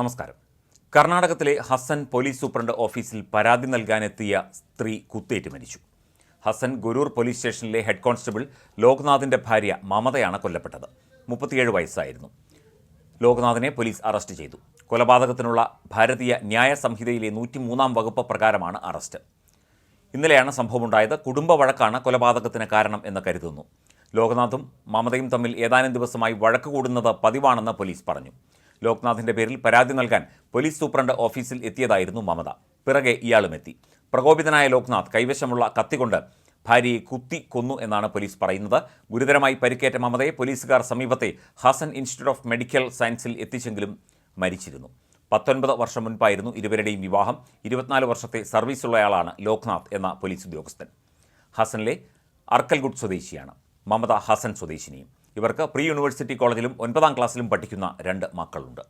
നമസ്കാരം. കർണാടകത്തിലെ Hasan police superintendent ഓഫീസിൽ പരാതി നൽകാനെത്തിയ സ്ത്രീ കുത്തേറ്റ് മരിച്ചു. ഹസൻ ഗുരൂർ പോലീസ് സ്റ്റേഷനിലെ ഹെഡ് കോൺസ്റ്റബിൾ ലോക്നാഥിന്റെ ഭാര്യ മമതയാണ് കൊല്ലപ്പെട്ടത്. മുപ്പത്തിയേഴ് വയസ്സായിരുന്നു. ലോക്നാഥിനെ പോലീസ് അറസ്റ്റ് ചെയ്തു. കൊലപാതകത്തിനുള്ള ഭാരതീയ ന്യായ സംഹിതയിലെ നൂറ്റിമൂന്നാം വകുപ്പ് പ്രകാരമാണ് അറസ്റ്റ്. ഇന്നലെയാണ് സംഭവമുണ്ടായത്. കുടുംബ വഴക്കാണ് കൊലപാതകത്തിന് കാരണം എന്ന് കരുതുന്നു. ലോക്നാഥും മമതയും തമ്മിൽ ഏതാനും ദിവസമായി വഴക്ക് കൂടുന്നത് പതിവാണെന്ന് പോലീസ് പറഞ്ഞു. ലോക്നാഥിന്റെ പേരിൽ പരാതി നൽകാൻ പോലീസ് സൂപ്രണ്ട് ഓഫീസിൽ എത്തിയതായിരുന്നു മമത. പിറകെ ഇയാളും എത്തി. പ്രകോപിതനായ ലോക്നാഥ് കൈവശമുള്ള കത്തികൊണ്ട് ഭാര്യയെ കുത്തി കൊന്നു എന്നാണ് പോലീസ് പറയുന്നത്. ഗുരുതരമായി പരിക്കേറ്റ മമതയെ പോലീസുകാർ സമീപത്തെ ഹസൻ ഇൻസ്റ്റിറ്റ്യൂട്ട് ഓഫ് മെഡിക്കൽ സയൻസിൽ എത്തിച്ചെങ്കിലും മരിച്ചിരുന്നു. പത്തൊൻപത് വർഷം മുൻപായിരുന്നു ഇരുവരുടെയും വിവാഹം. ഇരുപത്തിനാല് വർഷത്തെ സർവീസുള്ളയാളാണ് ലോക്നാഥ് എന്ന പോലീസ് ഉദ്യോഗസ്ഥൻ. ഹസനിലെ അർക്കൽഗുഡ് സ്വദേശിയാണ്. മമത ഹസൻ സ്വദേശിനിയും. ഇവർക്ക് പ്രീ യൂണിവേഴ്സിറ്റി കോളേജിലും ഒൻപതാം ക്ലാസ്സിലും പഠിക്കുന്ന രണ്ട് മക്കളുണ്ട്.